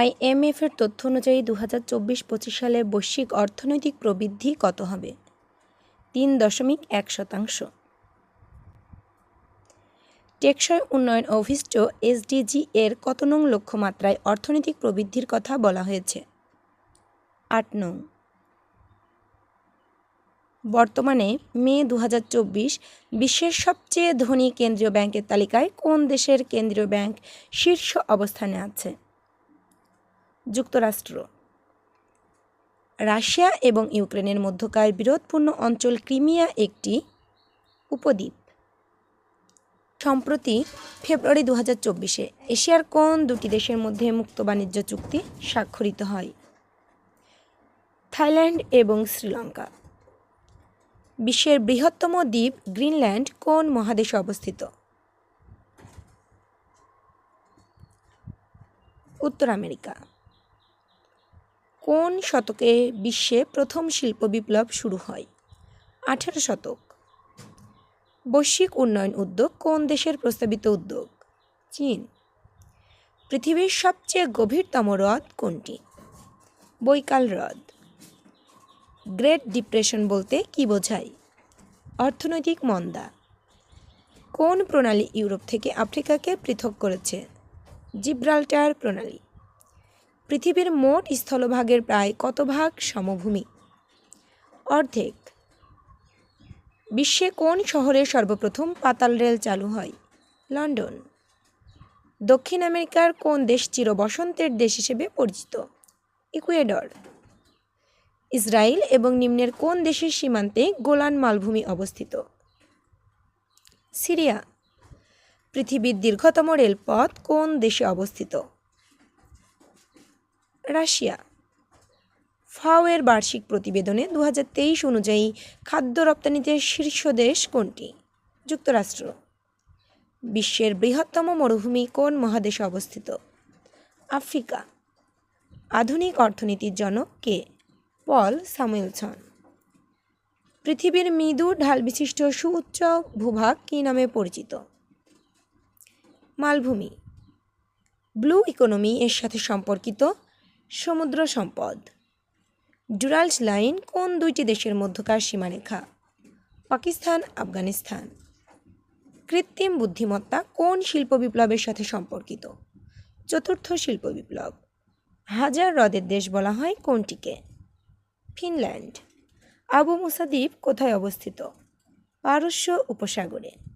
IMF এর তথ্য অনুযায়ী দু হাজার চব্বিশ পঁচিশ সালে বৈশ্বিক অর্থনৈতিক প্রবৃদ্ধি কত হবে? তিন দশমিক এক শতাংশ। টেকসই উন্নয়ন অভিষ্ট এসডিজি এর কত নং লক্ষ্যমাত্রায় অর্থনৈতিক প্রবৃদ্ধির কথা বলা হয়েছে? আট নং। বর্তমানে মে দু বিশ্বের সবচেয়ে ধনী কেন্দ্রীয় ব্যাংকের তালিকায় কোন দেশের কেন্দ্রীয় ব্যাংক শীর্ষ অবস্থানে আছে? যুক্তরাষ্ট্র। রাশিয়া এবং ইউক্রেনের মধ্যকার বিরোধপূর্ণ অঞ্চল ক্রিমিয়া একটি উপদ্বীপ। সম্প্রতি ফেব্রুয়ারি দু হাজার চব্বিশে এশিয়ার কোন দুটি দেশের মধ্যে মুক্ত বাণিজ্য চুক্তি স্বাক্ষরিত হয়? থাইল্যান্ড এবং শ্রীলঙ্কা। বিশ্বের বৃহত্তম দ্বীপ গ্রিনল্যান্ড কোন মহাদেশে অবস্থিত? উত্তর আমেরিকা। কোন শতকে বিশ্বে প্রথম শিল্প বিপ্লব শুরু হয়? আঠেরো শতক। বৈশ্বিক উন্নয়ন উদ্যোগ কোন দেশের প্রস্তাবিত উদ্যোগ? চীন। পৃথিবীর সবচেয়ে গভীরতম হ্রদ কোনটি? বৈকাল হ্রদ। গ্রেট ডিপ্রেশন বলতে কি বোঝায়? অর্থনৈতিক মন্দা। কোন প্রণালী ইউরোপ থেকে আফ্রিকাকে পৃথক করেছে? জিব্রাল্টার প্রণালী। পৃথিবীর মোট স্থলভাগের প্রায় কত ভাগ সমভূমি? অর্ধেক। বিশ্বে কোন শহরে সর্বপ্রথম পাতাল রেল চালু হয়? লন্ডন। দক্ষিণ আমেরিকার কোন দেশ চির বসন্তের দেশ হিসেবে পরিচিত? ইকুয়েডর। ইসরায়েল এবং নিম্নের কোন দেশের সীমান্তে গোলান মালভূমি অবস্থিত? সিরিয়া। পৃথিবীর দীর্ঘতম রেলপথ কোন দেশে অবস্থিত? রাশিয়া। ফাও এর বার্ষিক প্রতিবেদনে দু হাজার তেইশ অনুযায়ী খাদ্য রপ্তানিতে শীর্ষ দেশ কোনটি? যুক্তরাষ্ট্র। বিশ্বের বৃহত্তম মরুভূমি কোন মহাদেশে অবস্থিত? আফ্রিকা। আধুনিক অর্থনীতির জনক কে? পল সামুয়েলসন পৃথিবীর মৃদু ঢাল বিশিষ্ট সুউচ্চ ভূভাগ কী নামে পরিচিত? মালভূমি। ব্লু ইকোনমি এর সাথে সম্পর্কিত সমুদ্র সম্পদ। ডুরালস লাইন কোন দুইটি দেশের মধ্যকার সীমারেখা? পাকিস্তান, আফগানিস্তান। কৃত্রিম বুদ্ধিমত্তা কোন শিল্প বিপ্লবের সাথে সম্পর্কিত? চতুর্থ শিল্প বিপ্লব। হাজার হ্রদের দেশ বলা হয় কোনটিকে? ফিনল্যান্ড। আবু মুসা দ্বীপ কোথায় অবস্থিত? পারস্য উপসাগরে।